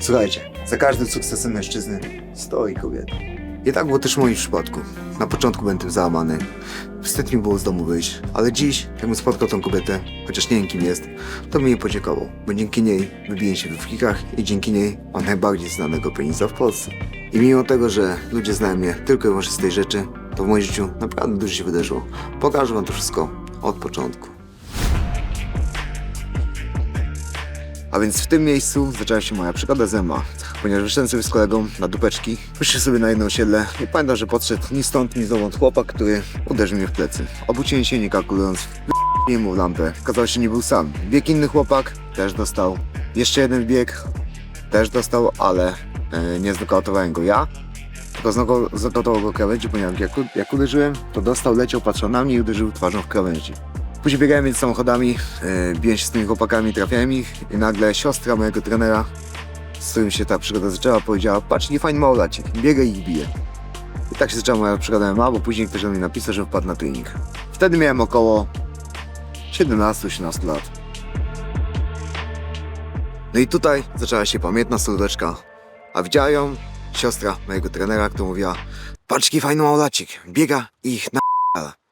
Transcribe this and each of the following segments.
Słuchajcie, za każdym sukcesem mężczyzny stoi kobieta. I tak było też w moim przypadku. Na początku byłem tym załamany. Wstyd mi było z domu wyjść, ale dziś, jakbym spotkał tą kobietę, chociaż nie wiem kim jest, to mi nie podziękował, bo dzięki niej wybiję się we frikach i dzięki niej mam najbardziej znanego penisa w Polsce. I mimo tego, że ludzie znają mnie tylko i wyłącznie z tej rzeczy, to w moim życiu naprawdę dużo się wydarzyło. Pokażę wam to wszystko od początku. A więc w tym miejscu zaczęła się moja przygoda z MMA. Ponieważ wyszedłem sobie z kolegą na dupeczki, wyszli sobie na jedno osiedle i pamiętam, że podszedł ni stąd, ni zowąd chłopak, który uderzył mnie w plecy. Obróciłem się nie kalkulując, nie mu lampę. Okazało się, nie był sam. Bieg inny chłopak też dostał. Jeszcze jeden bieg też dostał, ale e, nie znokautowałem go ja. Tylko znoko- znokautował go krawędzi, ponieważ jak, jak uderzyłem, to dostał, leciał, patrzył na mnie i uderzył twarzą w krawędzi. Później biegałem między samochodami, e, biłem się z tymi chłopakami, trafiałem ich i nagle siostra mojego trenera, z którym się ta przygoda zaczęła, powiedziała patrz, nie fajny małolacik, biegaj i bije. I tak się zaczęła moja przygoda MMA, bo później ktoś do mnie napisał, że wpadł na trening. Wtedy miałem około 17-18 lat. No i tutaj zaczęła się pamiętna serdeczka, a widziała ją siostra mojego trenera, która mówiła patrz, jaki fajny małolacik, biega i ich na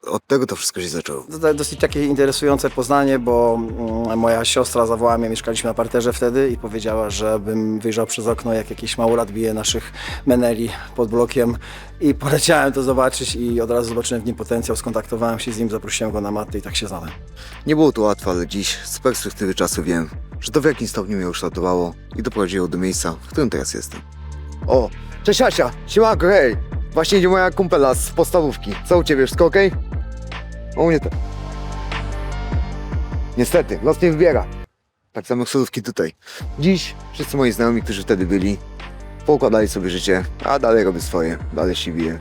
Od tego to wszystko się zaczęło. To da- dosyć takie interesujące poznanie, bo mm, moja siostra zawołała mnie, mieszkaliśmy na parterze wtedy i powiedziała, żebym wyjrzał przez okno, jak jakiś małolat bije naszych meneli pod blokiem i poleciałem to zobaczyć i od razu zobaczyłem w nim potencjał, skontaktowałem się z nim, zaprosiłem go na matę i tak się znałem. Nie było to łatwe, ale dziś z perspektywy czasu wiem, że to w jakimś stopniu mnie ukształtowało i doprowadziło do miejsca, w którym teraz jestem. O, cześć Asia, siemanko, hej! Właśnie idzie moja kumpela z podstawówki. Co u ciebie, wszystko okej? U mnie to... Niestety, los nie wybiera. Tak samo solówki tutaj. Dziś wszyscy moi znajomi, którzy wtedy byli, poukładali sobie życie, a dalej robię swoje, dalej się biję.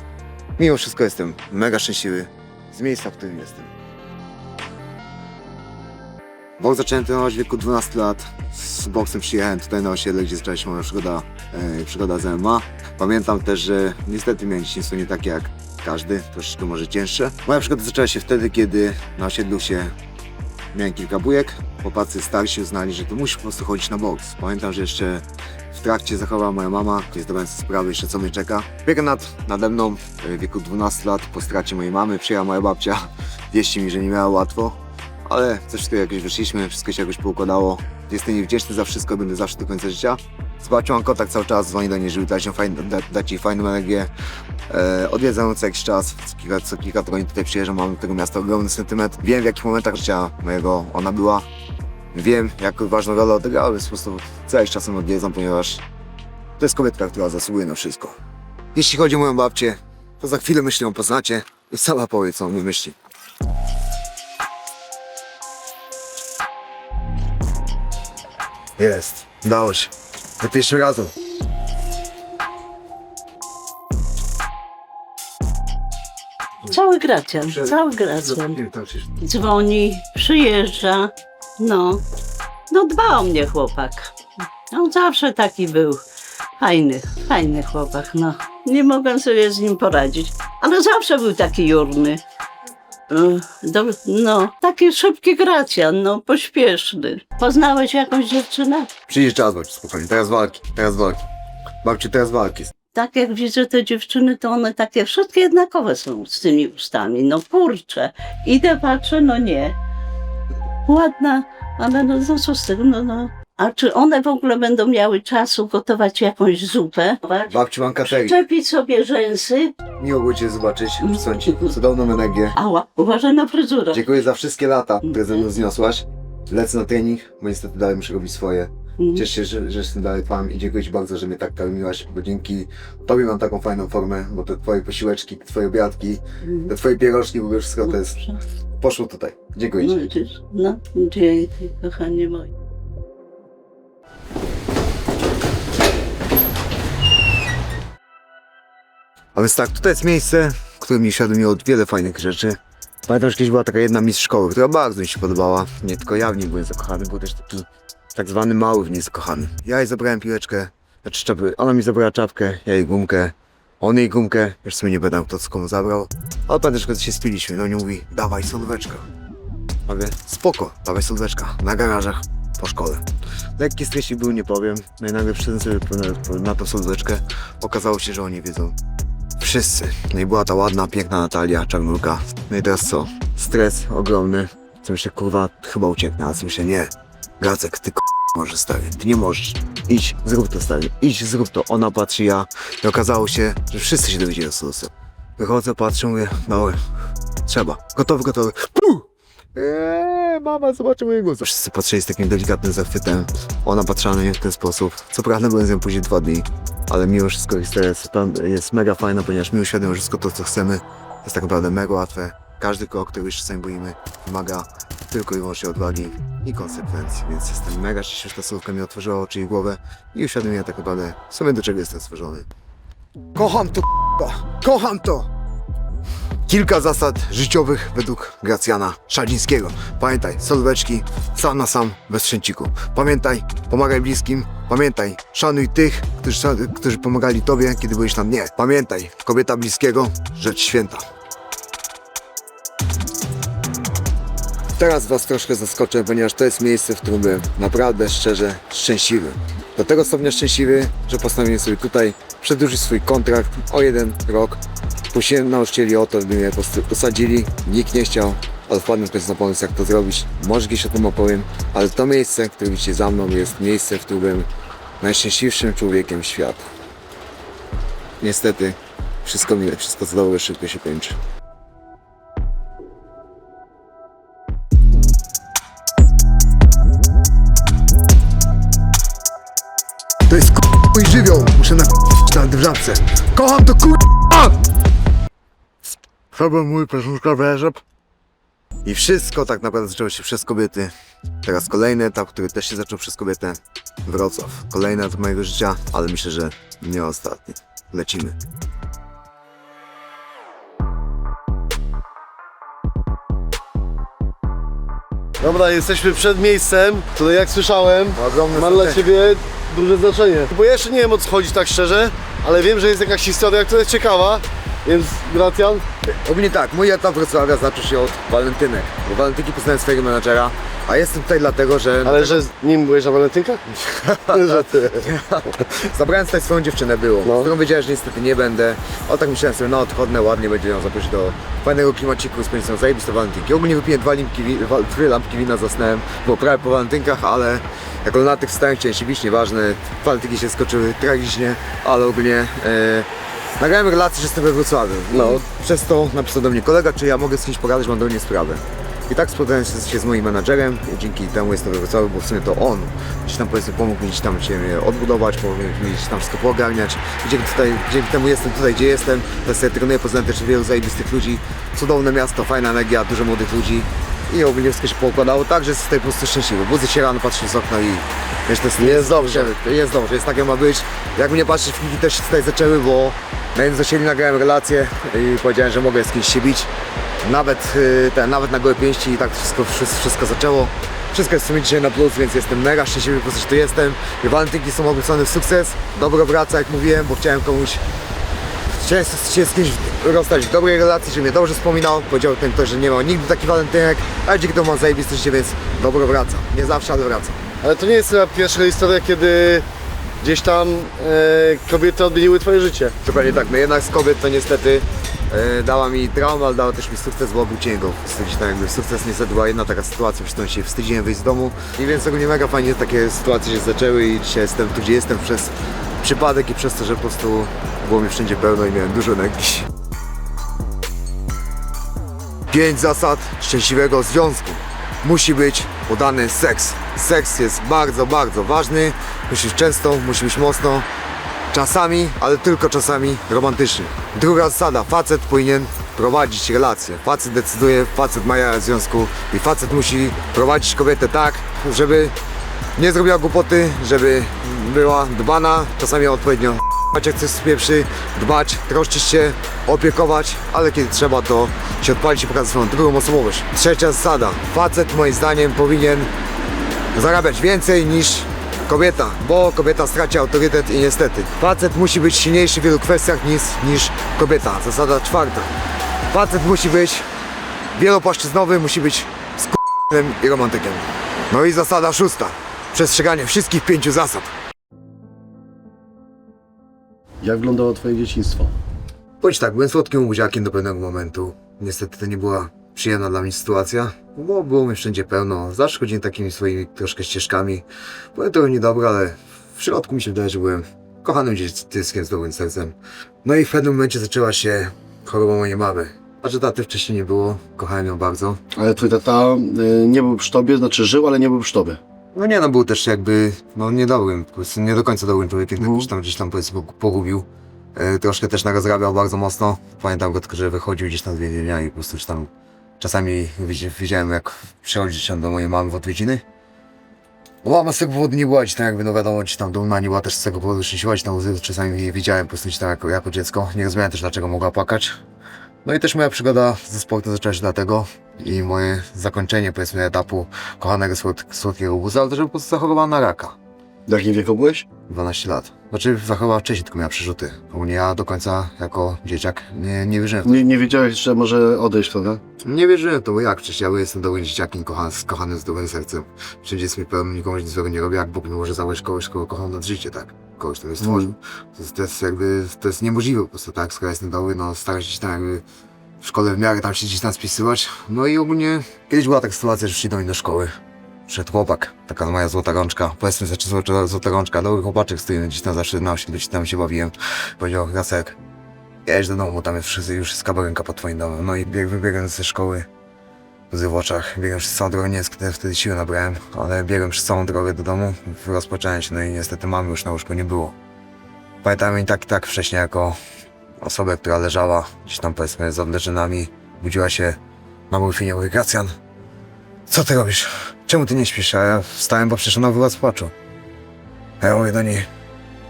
Mimo wszystko jestem mega szczęśliwy z miejsca, w którym jestem. Boks zacząłem trenować w wieku 12 lat. Z boksem przyjechałem tutaj na osiedle, gdzie zaczęła się moja przygoda, e, przygoda z MMA. Pamiętam też, że niestety miałem dzieciństwo nie takie jak każdy, troszeczkę może cięższe. Moja przygoda zaczęła się wtedy, kiedy na osiedlu się miałem kilka bujek. Chłopacy starsi uznali, że to musi po prostu chodzić na boks. Pamiętam, że jeszcze w trakcie zachowała moja mama, gdzie zdawałem sobie sprawę jeszcze co mnie czeka. Opieka nad, nade mną e, w wieku 12 lat po stracie mojej mamy przyjechała moja babcia. Wieści mi, że nie miała łatwo ale ze wszystkiego jakoś wyszliśmy, wszystko się jakoś poukładało. Jestem jej wdzięczny za wszystko, będę zawsze do końca życia. Z babcią mam kontakt cały czas, dzwoni do niej, żeby dać, ją fajn, da, dać jej fajną energię. E, odwiedzam ją co jakiś czas, co kilka, co kilka tygodni tutaj przyjeżdżam, mam do tego miasta ogromny sentyment. Wiem w jakich momentach życia mojego ona była. Wiem jak ważną rolę odegrała, więc po prostu co jakiś czasem odwiedzam, ponieważ to jest kobietka, która zasługuje na wszystko. Jeśli chodzi o moją babcię, to za chwilę myślę ją poznacie i sama powie co on mi myśli. Jest. Udało się. Za pierwszym razem. Cały Gracjan, cały Gracjan. Dzwoni, przyjeżdża, no. No dba o mnie chłopak. On zawsze taki był. Fajny, fajny chłopak, no. Nie mogłem sobie z nim poradzić. Ale zawsze był taki jurny. Do, no, taki szybki Gracjan, no, pośpieszny. Poznałeś jakąś dziewczynę? Przyjdzie czas, babci, spokojnie. Teraz walki, teraz walki. Babci, teraz walki. Tak jak widzę te dziewczyny, to one takie wszystkie jednakowe są z tymi ustami. No kurczę. Idę, patrzę, no nie. Ładna, ale no, no co z tego, no, no. A czy one w ogóle będą miały czasu gotować jakąś zupę? Babci, mam katerii. Czepić sobie rzęsy. Miło było Cię zobaczyć. Chcę Ci cudowną energię. Ała, uważaj na fryzurę. Dziękuję za wszystkie lata, które ze mną zniosłaś. Lecę na trening, bo niestety dalej muszę robić swoje. Mhm. Cieszę się, że, że jestem dalej Wam i dziękuję Ci bardzo, że mnie tak karmiłaś, bo dzięki Tobie mam taką fajną formę, bo te Twoje posiłeczki, Twoje obiadki, te Twoje pierożki, w ogóle wszystko to jest... Poszło tutaj. Dziękuję No Ci. widzisz, no, dzięki, kochanie moje. A więc tak, tutaj jest miejsce, które mi świadomiło od wiele fajnych rzeczy. Pamiętam, że kiedyś była taka jedna mistrz szkoły, która bardzo mi się podobała. Nie tylko ja w niej byłem zakochany, był też taki tak zwany mały w niej zakochany. Ja jej zabrałem piłeczkę, znaczy czapy. Ona mi zabrała czapkę, ja jej gumkę. On jej gumkę, już sobie nie będę kto co komu zabrał. Ale pamiętam, że kiedy się spiliśmy, no nie mówi, dawaj solóweczka. Mówię, spoko, dawaj solóweczka, na garażach. po szkole. Lekki stresik był, nie powiem. No i nagle przyszedłem sobie na, na tą sądeczkę. Okazało się, że oni wiedzą. Wszyscy. No i była ta ładna, piękna Natalia Czarnulka. No i teraz co? Stres ogromny. Co myślę, kurwa, chyba ucieknę, a co myślę, nie. Gacek, ty k***, możesz stary, ty nie możesz. Idź, zrób to stary, idź, zrób to. Ona patrzy, ja. I okazało się, że wszyscy się dowiedzieli o solucji. Wychodzę, patrzę, mówię, mały, trzeba. Gotowy, gotowy. Puh! Eee, mama, zobaczy mojego. Wszyscy patrzyli z takim delikatnym zachwytem. Ona patrzyła na mnie w ten sposób. Co prawda byłem z nią później dwa dni, ale mimo wszystko historia jest, jest mega fajna, ponieważ mi uświadomił, że wszystko to, co chcemy, jest tak naprawdę mega łatwe. Każdy krok, który już czasami boimy, wymaga tylko i wyłącznie odwagi i konsekwencji, więc jestem mega szczęśliwy, że ta słówka mi otworzyła oczy i głowę i uświadomiła tak naprawdę w sumie do czego jestem stworzony. Kocham to, k***a. kocham to! Kilka zasad życiowych według Gracjana Szaldzińskiego. Pamiętaj, solweczki, sam na sam, bez szczęciku. Pamiętaj, pomagaj bliskim. Pamiętaj, szanuj tych, którzy, którzy pomagali tobie, kiedy byłeś na dnie. Pamiętaj, kobieta bliskiego, rzecz święta. Teraz was troszkę zaskoczę, ponieważ to jest miejsce, w którym byłem naprawdę szczerze szczęśliwy. Do tego stopnia szczęśliwy, że postanowiłem sobie tutaj przedłużyć swój kontrakt o jeden rok. Prosiłem nauczycieli o to, by mnie po prostu usadzili. Nikt nie chciał, ale wpadłem też na pomysł, jak to zrobić. Może kiedyś o tym opowiem, ale to miejsce, które widzicie za mną, jest miejsce, w którym byłem najszczęśliwszym człowiekiem świata. Niestety, wszystko miłe, wszystko dobre szybko się kończy. To jest k***, mój żywioł. Muszę na k***, na żabce. Kocham to k***a! Problem mój, peszuszka wężeb. I wszystko tak naprawdę zaczęło się przez kobiety. Teraz kolejny etap, który też się zaczął przez kobietę. Wrocław. Kolejny etap mojego życia, ale myślę, że nie ostatni. Lecimy. Dobra, jesteśmy przed miejscem, które jak słyszałem, Ogromne ma dla znaczenie. ciebie duże znaczenie. Bo ja jeszcze nie wiem o co chodzi tak szczerze, ale wiem, że jest jakaś historia, która jest ciekawa, więc Gracjan, Ogólnie tak, mój etap Wrocławia zaczął się od walentynek. Bo walentynki poznałem swojego menadżera, a jestem tutaj dlatego, że... ale że z nim byłeś na walentynkach? że ty. Zabrałem tutaj swoją dziewczynę było, No. z którą wiedziałem, że niestety nie będę. O tak myślałem sobie, no odchodne, ładnie będzie ją zaprosić do fajnego klimaciku, sobie zajebiste walentynki. Ogólnie wypiłem dwa, wa- dwie lampki wina, zasnąłem, było prawie po walentynkach, ale jako lunatyk wstałem, chciałem się bić, nieważne, walentynki się skoczyły tragicznie, ale ogólnie e, nagrałem relację, że jestem we Wrocławiu. No. Przez to napisał do mnie kolega, czy ja mogę z kimś pogadać, mam do mnie sprawę. I tak spotkałem się, z moim menadżerem i dzięki temu jestem we Wrocławiu, bo w sumie to on gdzieś tam powiedzmy pomógł mi gdzieś tam się odbudować, pomógł mi gdzieś tam wszystko poogarniać. I dzięki, tutaj, dzięki temu jestem tutaj, gdzie jestem. Teraz sobie trenuję, poznałem też wielu zajebistych ludzi. Cudowne miasto, fajna energia, dużo młodych ludzi. I ogólnie wszystko się poukładało tak, że jestem tutaj po prostu szczęśliwy. Budzę się rano, patrzę z okna i wiesz, to jest, Jest dobrze. Jest dobrze, jest tak jak ma być. Jak mnie patrzeć, filmiki też się tutaj zaczęły, bo na jednym z osiedli nagrałem relację i powiedziałem, że mogę z kimś się bić. Nawet, y, ten, nawet na gołe pięści i tak wszystko, wszystko, zaczęło. Wszystko jest w sumie dzisiaj na plus, więc jestem mega szczęśliwy po prostu, że tu jestem. Walentynki są obrócone w sukces. Dobro wraca, jak mówiłem, bo chciałem komuś Chciałem się z kimś rozstać w dobrej relacji, że mnie dobrze wspominał. Powiedział ten ktoś, że nie ma nigdy takich walentynek, ale dzięki temu mam zajebiste życie, więc dobro wraca. Nie zawsze, ale wraca. Ale to nie jest chyba pierwsza historia, kiedy gdzieś tam e, kobiety odmieniły twoje życie. Dokładnie tak, no jednak z kobiet to niestety e, dała mi traumę, ale dała też mi sukces, bo obróciłem go. Wstydzić, tak jakby sukces niestety była jedna taka sytuacja, przy której się wstydziłem wyjść z domu. I więc ogólnie mega fajnie takie sytuacje się zaczęły i dzisiaj jestem tu, gdzie jestem przez przypadek i przez to, że po prostu było mi wszędzie pełno i miałem dużo energii. Pięć zasad szczęśliwego związku. Musi być udany seks. Seks jest bardzo, bardzo ważny. Musi być często, musi być mocno. Czasami, ale tylko czasami romantycznie. Druga zasada, facet powinien prowadzić relacje. Facet decyduje, facet ma jaja w związku i facet musi prowadzić kobietę tak, żeby nie zrobiła głupoty, żeby była dbana, czasami odpowiednio jak coś spieprzy, dbać, troszczyć się, opiekować, ale kiedy trzeba to się odpalić i pokazać swoją drugą osobowość. Trzecia zasada, facet moim zdaniem powinien zarabiać więcej niż kobieta, bo kobieta straci autorytet i niestety. Facet musi być silniejszy w wielu kwestiach niż, niż kobieta. Zasada czwarta. Facet musi być wielopłaszczyznowy, musi być skurczynem i romantykiem. No i zasada szósta. przestrzeganie wszystkich pięciu zasad. Jak wyglądało twoje dzieciństwo? Bądź tak, byłem słodkim buziakiem do pewnego momentu. Niestety to nie była przyjemna dla mnie sytuacja, bo było mi wszędzie pełno. Zawsze chodziłem takimi swoimi troszkę ścieżkami. Byłem trochę niedobry, ale w środku mi się wydaje, że byłem kochanym dzieckiem z dobrym sercem. No i w pewnym momencie zaczęła się choroba mojej mamy. A że taty wcześniej nie było, kochałem ją bardzo. Ale twój tata y, nie był przy tobie, znaczy żył, ale nie był przy tobie. No nie, no był też jakby, no niedobrym, po prostu nie do końca dobrym człowiekiem, Mhm. mm. tam gdzieś tam powiedzmy pogubił. E, troszkę też narazrabiał bardzo mocno. Pamiętam go tylko, że wychodził gdzieś tam z więzienia i po prostu tam czasami widzi- widziałem jak przychodzi się do mojej mamy w odwiedziny. Mama z tego powodu nie była gdzieś tam jakby, no wiadomo, gdzieś tam dumna, nie była też z tego powodu szczęśliwa, gdzieś tam łzy czasami jej widziałem po prostu gdzieś tam jako, jako dziecko. Nie rozumiałem też dlaczego mogła płakać. No i też moja przygoda ze sportem zaczęła się dlatego i moje zakończenie powiedzmy etapu kochanego słod, słodkiego łuza, ale też po prostu zachorowała na raka. W jakim wieku byłeś? 12 lat. Znaczy zachorowała wcześniej, tylko miała przerzuty. U mnie ja do końca jako dzieciak nie, nie wierzyłem w to. Nie, nie wiedziałeś, że może odejść wtedy? Nie wierzyłem w to, bo jak? Przecież ja jestem dobrym dzieciakiem, kocha, z kochanym z dobrym sercem. Wszędzie jest mi pełen, nikomu nic złego nie robię, jak Bóg mi może założyć kogoś, kogo kocham nad życie, tak? Kogoś, kto mnie stworzył. To, jest, to jest jakby, to jest niemożliwe po prostu, tak? Skoro jestem dobry, no staram się tam jakby w szkole w miarę tam się gdzieś tam spisywać. No i ogólnie kiedyś była taka sytuacja, że przyjdą mi do szkoły. Przed chłopak, taka moja złota rączka, powiedzmy, znaczy złota, złota rączka, dobry chłopaczek, z którym gdzieś tam zawsze na osiedlu, gdzieś tam się bawiłem. Powiedział, Rasek, jedź do domu, tam jest już jest kabarynka pod twoim domem. No i bieg, wybiegłem ze szkoły, łzy w oczach, biegłem przez całą drogę, nie wtedy, siły nabrałem, ale biegłem przez całą drogę do domu, rozpocząłem się, no i niestety mamy już na łóżku nie było. Pamiętam i tak tak wcześniej jako osobę, która leżała gdzieś tam powiedzmy za leczynami, budziła się na morfinie, mówi Gracjan, co ty robisz? Czemu ty nie śpisz? A ja wstałem, bo przecież ona wyła z płaczu. A ja mówię do niej,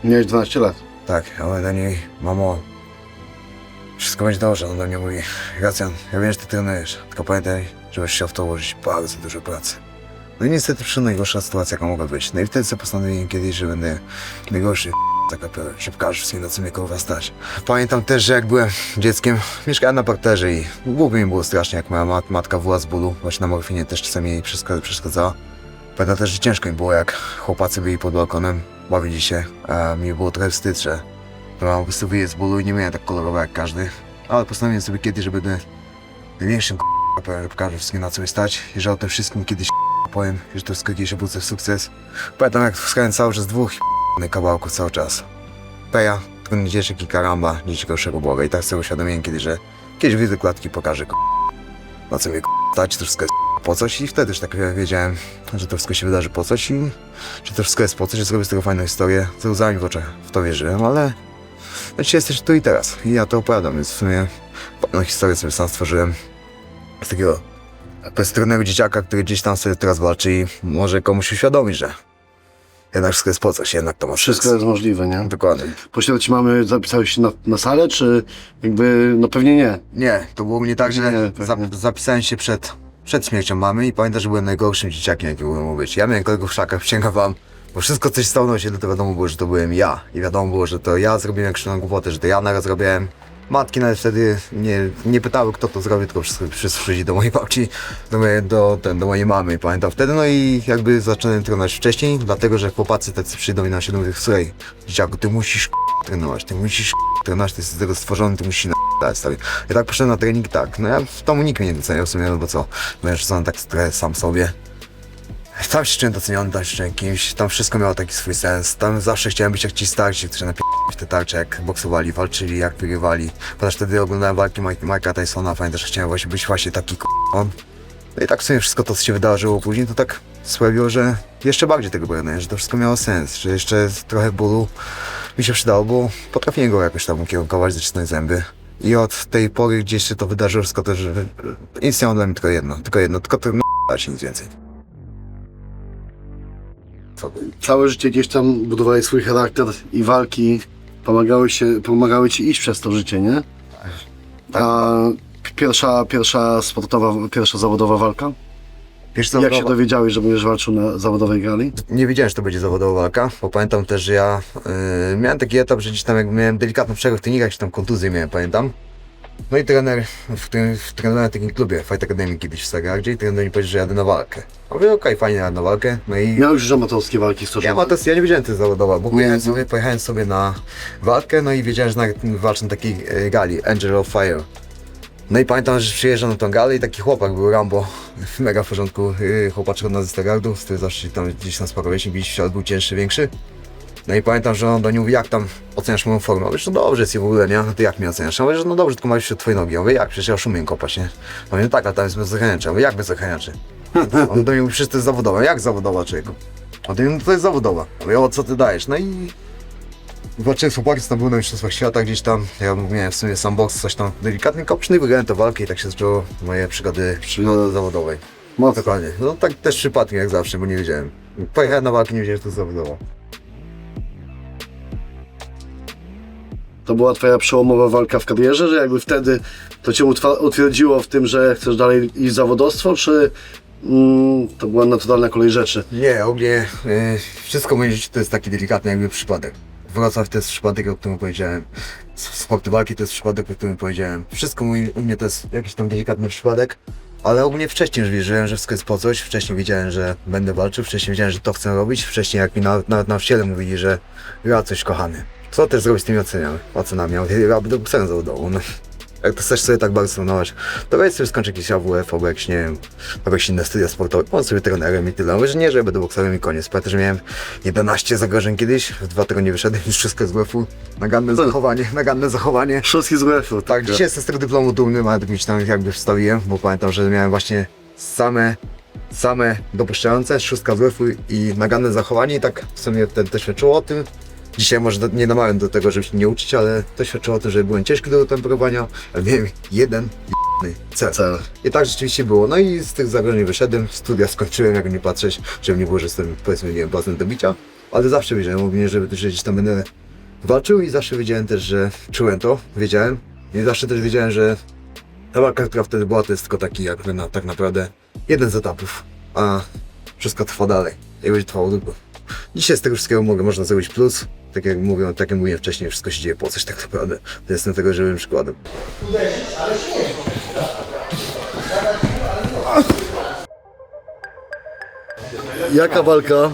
Miałeś 12 lat. tak, ja mówię do niej, mamo, wszystko będzie dobrze. On do mnie mówi, Gracjan, ja wiem, że ty trenujesz, tylko pamiętaj, żebyś chciał w to włożyć bardzo dużo pracy. No i niestety przyszła najgorsza sytuacja, jaka mogła być. No i wtedy sobie postanowiłem kiedyś, że będę najgorszy taka wszystkim na co mnie kurwa stać. Pamiętam też, że jak byłem dzieckiem, mieszkałem na parterze i głupio mi było strasznie, jak moja mat matka wyła z bólu, właśnie na morfinie też czasami jej przeszka- przeszkadzała. Pamiętam też, że ciężko mi było, jak chłopacy byli pod balkonem, bawili się, a mi było trochę wstyd, że Mam po z bólu i nie miałem tak kolorowo jak każdy. Ale postanowiłem sobie kiedyś, że będę największym k***a wszystkim na co mi stać i że o tym wszystkim kiedyś powiem, że to wszystko kiedyś obrócę w sukces. Pamiętam jak wskałem cały czas dwóch k***a kawałków cały czas. Peja, trudny dzieciak i karamba, nic gorszego Boga. I tak sobie uświadomiłem kiedyś, że kiedyś wyjdę klatki i pokażę k***a, na co mnie k***a stać, to wszystko jest po coś i wtedy już tak wiedziałem, że to wszystko się wydarzy po coś i że to wszystko jest po coś, że zrobię z tego fajną historię. Ze łzami w oczach w to wierzyłem, ale dzisiaj jesteś tu i teraz. I ja to opowiadam, więc w sumie pewną historię sobie sam stworzyłem. Z takiego bezstronnego dzieciaka, który gdzieś tam sobie teraz walczy i może komuś uświadomić, że jednak wszystko jest po coś, jednak to ma Wszystko sens. jest możliwe, nie? Dokładnie. Posiadać mamy, zapisałeś się na, na salę, czy jakby, no pewnie nie. Nie, to było mnie tak, że Nie, pewnie. zap- zapisałem się przed, przed śmiercią mamy i pamiętam, że byłem najgorszym dzieciakiem, jaki mógł być. Ja miałem kolegów w szakach, przysięgam wam, bo wszystko coś stało na osiedlu, to wiadomo było, że to byłem ja. I wiadomo było, że to ja zrobiłem krzywą głupotę, że to ja naraz zrobiłem. Matki nawet wtedy nie, nie pytały, kto to zrobił, tylko przyszli do mojej babci, do mojej, do, ten, do mojej mamy. Pamiętam wtedy, no i jakby zacząłem trenować wcześniej, dlatego, że chłopacy tacy przyjdą i na osiedlu mówią, słuchaj, dzieciaku, ty musisz k***a, trenować, ty musisz k***a, trenować, ty jesteś z tego stworzony, ty musisz na dać stary. Ja tak poszedłem na trening, tak. No ja w domu nikt mnie nie doceniał w sumie, no bo co, mężczyzna tak trochę sam sobie. Tam się czułem doceniony, tam się czułem kimś, tam wszystko miało taki swój sens. Tam zawsze chciałem być jak ci starsi, którzy napi w te tarcze, jak boksowali, walczyli, jak wygrywali. Ponieważ wtedy oglądałem walki Mike- Mike'a Tysona, pamiętasz, że chciałem właśnie być właśnie taki on. No i tak w sumie wszystko to, co się wydarzyło później, to tak sprawiło, że jeszcze bardziej tego brałem, że to wszystko miało sens, że jeszcze trochę bólu mi się przydało, bo potrafiłem go jakoś tam ukierunkować, zacisnąć zęby. I od tej pory gdzieś się to wydarzyło wszystko też, że istniało dla mnie tylko jedno, tylko jedno, tylko to no, się nic więcej. Całe życie gdzieś tam budowałeś swój charakter i walki pomagały, się, pomagały ci iść przez to życie, nie? A pierwsza, pierwsza sportowa, pierwsza zawodowa walka? Wiesz co, Jak się dowiedziałeś, że będziesz walczył na zawodowej gali? nie wiedziałem, że to będzie zawodowa walka, bo pamiętam też, że ja yy, miałem taki etap, że gdzieś tam jak miałem delikatną przerwę w treningach, gdzieś tam kontuzję miałem, pamiętam. No i trener w, w w takim klubie Fight Academy kiedyś w Stagardzie i trener mi powiedział, że jadę na walkę. A Mówię, okej, fajnie jadę na walkę. No i Miałeś już amatorskie walki z ja, to, ja nie wiedziałem, co jest zawodowa, bo pojechałem sobie, pojechałem sobie na walkę, no i wiedziałem, że na, walczę na takiej e, gali, Angel of Fire. No i pamiętam, że przyjeżdżam na tą galę i taki chłopak był Rambo, w mega w porządku, yy, chłopaczek od nas Stagardu, z którym zawsze tam gdzieś tam sparowieliśmy, biliśmy, ale był cięższy, większy. No i pamiętam, że on do niej mówi, jak tam oceniasz moją formę? Że no dobrze jest i w ogóle, nie? No ty jak mnie oceniasz? Ja mówię, że no dobrze, tylko masz się twoje nogi. Ja mówię, jak? Przecież ja już umiem kopać, nie? Mówię, no tak, ale tam jest bez ochraniacza. Ja mówię, jak bez ochraniaczy? On do mnie mówi, przecież to jest zawodowa. Jak zawodowa, człowieku? A to, no to jest zawodowa. Ja mówię, o co ty dajesz? No i Walczyłem z chłopakiem, tam był na Mistrzostwach Świata gdzieś tam. Ja miałem w sumie sam boks, coś tam delikatnie kopczny, wygrałem tę walkę i tak się zaczęło moje przygody, przygody zawodowej. No dokładnie. No tak też przypadkiem jak zawsze, bo nie wiedziałem. Pojechałem na walkę, nie wiedziałem, że to jest To była twoja przełomowa walka w karierze, że jakby wtedy to cię utwierdziło w tym, że chcesz dalej iść zawodowstwo, czy mm, to była naturalna kolej rzeczy? Nie, ogólnie e, wszystko w moim życiu to jest taki delikatny jakby przypadek. Wrocław to jest przypadek, o którym powiedziałem. S- Sporty walki to jest przypadek, o którym powiedziałem. Wszystko u mnie to jest jakiś tam delikatny przypadek. Ale ogólnie wcześniej już wierzyłem, że wszystko jest po coś. Wcześniej wiedziałem, że będę walczył. Wcześniej wiedziałem, że to chcę robić. Wcześniej jak mi nawet na, na wciele mówili, że ja coś kochany. Co też zrobić z tymi ocenami? Ocenami? Ja będę sensu do dołu. No. Jak to chcesz sobie tak bardzo trenować, to weź sobie skończ jakiś AWF albo jakieś, nie wiem, albo jakieś inne studia sportowe, bądź sobie trenerem i tyle. Że nie, że będę bokserem i koniec. Pamiętam, że miałem 11 zagrożeń kiedyś, w dwa tygodnie wyszedłem, już wszystko z WF-u. Naganne zachowanie, naganne zachowanie. Szóstki z UEF-u. Tak, dzisiaj jestem z tego dyplomu dumny, ale mi się tam jakby wstawiłem, bo pamiętam, że miałem właśnie same, same dopuszczające, szóstka z WF-u i naganne zachowanie i tak w sumie to, to świadczyło o tym. Dzisiaj może nie namawiam do tego, żeby się nie uczyć, ale to świadczyło o tym, że byłem ciężki do temperowania, ale miałem jeden cel. Cel. I tak rzeczywiście było. No i z tych zagrożeń wyszedłem, studia skończyłem, jak nie patrzeć, żeby nie było, że jestem powiedzmy, nie wiem, do bicia, ale zawsze wiedziałem ogólnie, że, że gdzieś tam będę walczył i zawsze wiedziałem też, że czułem to, wiedziałem i zawsze też wiedziałem, że ta walka, która wtedy była, to jest tylko taki jakby na, tak naprawdę jeden z etapów, a wszystko trwa dalej i będzie trwało długo. Dzisiaj z tego wszystkiego mogę, można zrobić plus, tak jak mówią, tak jak mówiłem wcześniej, wszystko się dzieje po coś tak naprawdę. To jestem tego żywym przykładem. Jaka walka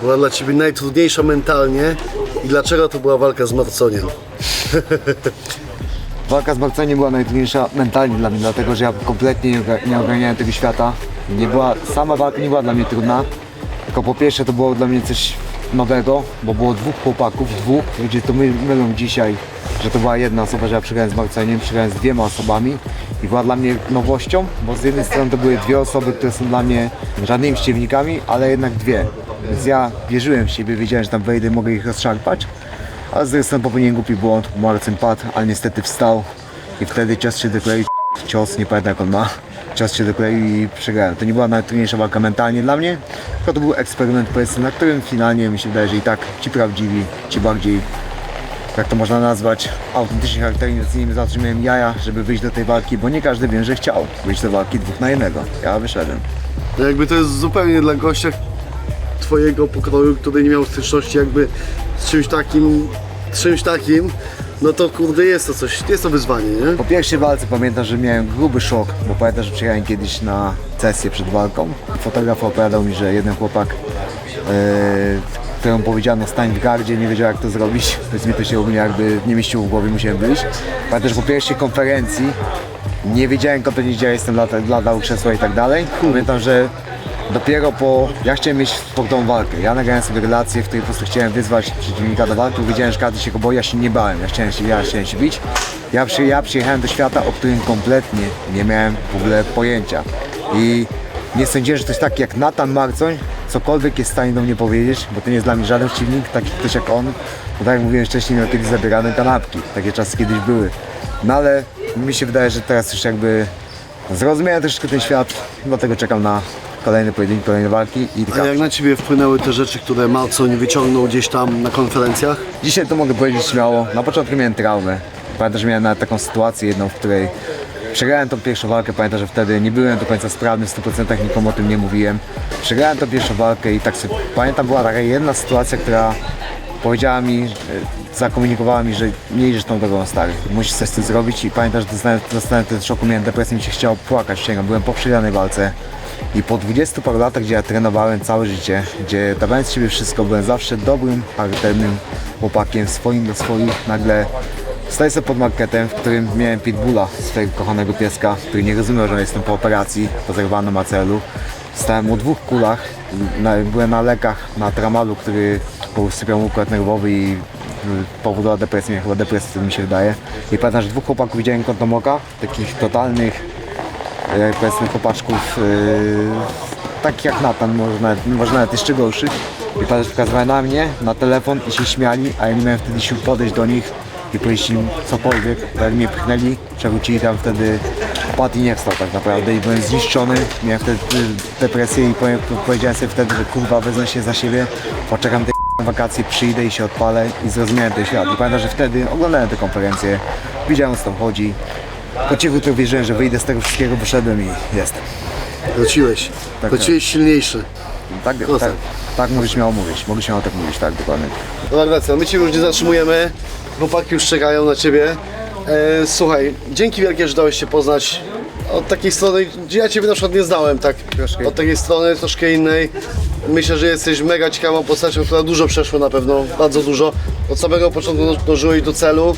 była dla Ciebie najtrudniejsza mentalnie i dlaczego to była walka z Marconiem? Walka z Marceniem była najtrudniejsza mentalnie dla mnie, dlatego że ja kompletnie nie ogarniałem tego świata. Nie była, sama walka nie była dla mnie trudna, tylko po pierwsze to było dla mnie coś nowego, bo było dwóch chłopaków, dwóch, ludzie to my, mylą dzisiaj, że to była jedna osoba, że ja przegrałem z Marceniem, przegrałem z dwiema osobami i była dla mnie nowością, bo z jednej strony to były dwie osoby, które są dla mnie żadnymi przeciwnikami, ale jednak dwie. Więc ja wierzyłem w siebie, wiedziałem, że tam wejdę mogę ich rozszarpać. Ale z drugiej strony popełniłem głupi błąd, Marcin padł, ale niestety wstał i wtedy cios się dokleił, cios, nie pamiętam jak on ma, cios się dokleił i przegrałem. To nie była najtrudniejsza walka mentalnie dla mnie, tylko to był eksperyment powiedzmy, na którym finalnie mi się wydaje, że i tak ci prawdziwi, ci bardziej, jak to można nazwać, autentycznie charakterystycznymi zatrzymują jaja, żeby wyjść do tej walki, bo nie każdy wie, że chciał wyjść do walki dwóch na jednego. Ja wyszedłem. Jakby to jest zupełnie dla gościa Twojego pokroju, który nie miał styczności jakby z czymś takim, z czymś takim, no to kurde jest to coś, jest to wyzwanie, nie? Po pierwszej walce pamiętam, że miałem gruby szok, bo pamiętam, że przyjechałem kiedyś na sesję przed walką. Fotograf opowiadał mi, że jeden chłopak, yy, któremu powiedziano stań w gardzie, nie wiedział jak to zrobić, więc mi to się ogólnie jakby nie mieściło w głowie, musiałem wyjść. Pamiętam, że po pierwszej konferencji nie wiedziałem kompletnie gdzie ja jestem, lata- latał krzesła i tak dalej. Pamiętam, że dopiero po... Ja chciałem mieć sportową walkę. Ja nagrałem sobie relację, w której po prostu chciałem wyzwać przeciwnika do walki, wiedziałem, że każdy się go boi, ja się nie bałem, ja chciałem się, ja chciałem się bić. Ja, przy, ja przyjechałem do świata, o którym kompletnie nie miałem w ogóle pojęcia. I nie sądziłem, że ktoś taki jak Nathan Marcoń cokolwiek jest w stanie do mnie powiedzieć, bo to nie jest dla mnie żaden przeciwnik, taki ktoś jak on. Bo tak jak mówiłem wcześniej, miał kiedyś zabierane kanapki. Takie czasy kiedyś były. No ale mi się wydaje, że teraz już jakby zrozumiałem troszeczkę ten świat, dlatego czekam na kolejne pojedynki, kolejne walki i A jak na Ciebie wpłynęły te rzeczy, które Marcon wyciągnął gdzieś tam na konferencjach? Dzisiaj to mogę powiedzieć śmiało. Na początku miałem traumę. Pamiętam, że miałem nawet taką sytuację jedną, w której przegrałem tą pierwszą walkę. Pamiętam, że wtedy nie byłem do końca sprawny w 100%, nikomu o tym nie mówiłem. Przegrałem tą pierwszą walkę i tak sobie pamiętam, była taka jedna sytuacja, która powiedziała mi, e, zakomunikowała mi, że nie idziesz tą drogą stary, musisz coś z tym zrobić i pamiętam, że dostałem, ten szoku, miałem depresję, mi się chciało płakać, sięgam, byłem po przegranej walce i po 20 paru latach, gdzie ja trenowałem całe życie, gdzie dawałem z siebie wszystko, byłem zawsze dobrym, charakternym chłopakiem, swoim do swoich, nagle Staję sobie pod marketem, w którym miałem pitbulla, swojego kochanego pieska, który nie rozumiał, że jestem po operacji, po zerwanym acelu. Stałem o dwóch kulach, byłem na lekach, na tramalu, który usypiał układ nerwowy i y, powodował depresję, chyba depresję, mi się wydaje. I pamiętam, że dwóch chłopaków widziałem kątem oka, takich totalnych, e, powiedzmy chłopaczków, e, takich jak Natan, może nawet, może nawet jeszcze gorszych. I pamiętam, że wskazywali na mnie, na telefon i się śmiali, a ja nie miałem wtedy sił podejść do nich i powiedzieć im cokolwiek, tak jak mnie pchnęli, przewrócili tam wtedy Pat i nie wstał tak naprawdę i byłem zniszczony, miałem wtedy depresję i powiedziałem sobie wtedy, że kurwa wezmę się za siebie, poczekam te wakacje, przyjdę i się odpalę i zrozumiałem ten świat. I pamiętam, że wtedy oglądałem te konferencje, widziałem co tam chodzi, po cichu to wierzyłem, że wyjdę z tego wszystkiego, wyszedłem i jestem. Wróciłeś. Tak, Wróciłeś silniejszy. Tak, tak, tak mogę śmiało mówić, mogę śmiało tak mówić, tak dokładnie. Dobra, Grecja, my Cię już nie zatrzymujemy. Chłopaki już czekają na Ciebie. E, słuchaj, dzięki wielkie, że dałeś się poznać od takiej strony, ja Ciebie na przykład nie znałem, tak? Troszkę. Od takiej strony, troszkę innej. Myślę, że jesteś mega ciekawą postacią, która dużo przeszła na pewno, bardzo dużo. Od samego początku dążyłeś do celu.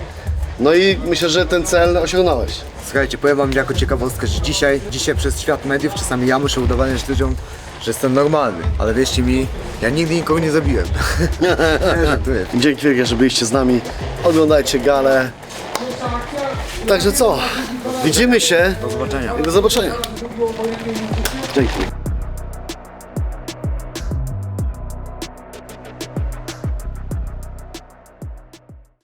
No i myślę, że ten cel osiągnąłeś. Słuchajcie, powiem wam jako ciekawostkę, że dzisiaj, dzisiaj przez świat mediów czasami ja muszę udowadniać ludziom, że jestem normalny, ale wierzcie mi, ja nigdy nikogo nie zabiłem. Żartuję. Dzięki wielkie, że byliście z nami. Oglądajcie galę. Także co? Widzimy się Do zobaczenia. i do zobaczenia. Dzięki.